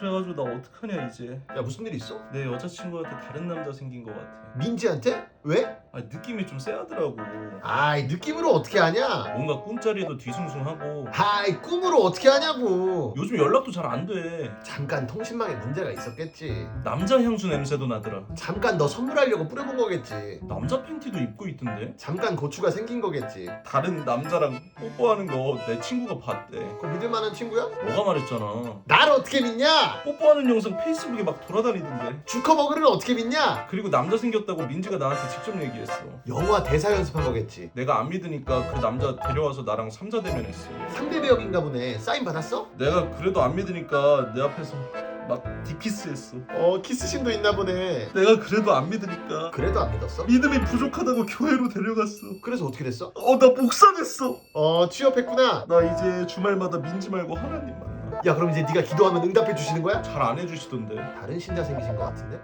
그래가지고 나 어떡하냐 이제. 야 무슨 일 있어? 내 여자친구한테 다른 남자 생긴 것 같아. 민지한테? 왜? 아 느낌이 좀 쎄하더라고. 아이 느낌으로 어떻게 하냐? 뭔가 꿈자리에도 뒤숭숭하고. 아이 꿈으로 어떻게 하냐고. 요즘 연락도 잘 안 돼. 잠깐 통신망에 문제가 있었겠지. 남자 향수 냄새도 나더라. 잠깐 너 선물하려고 뿌려본 거겠지. 남자 팬티도 입고 있던데? 잠깐 고추가 생긴 거겠지. 다른 남자랑 뽀뽀하는 거 내 친구가 봤대. 그거 믿을 만한 친구야? 너가 말했잖아. 날 어떻게 믿냐? 뽀뽀하는 영상 페이스북에 막 돌아다니던데. 주커버그를 어떻게 믿냐? 그리고 남자 생겼다고 민지가 나한테 직접 얘기했어. 영화 대사 연습한 거겠지. 내가 안 믿으니까 그 남자 데려와서 나랑 삼자 대면했어. 상대 배역인가 보네. 사인 받았어? 내가 그래도 안 믿으니까 내 앞에서 막 디키스했어 어 키스신도 있나 보네 내가 그래도 안 믿으니까 그래도 안 믿었어? 믿음이 부족하다고 교회로 데려갔어 그래서 어떻게 됐어? 어 나 목사 됐어 어 취업했구나 나 이제 주말마다 민지 말고 하나님 만나 야 그럼 이제 네가 기도하면 응답해 주시는 거야? 잘 안 해주시던데 다른 신자 생기신 것 같은데?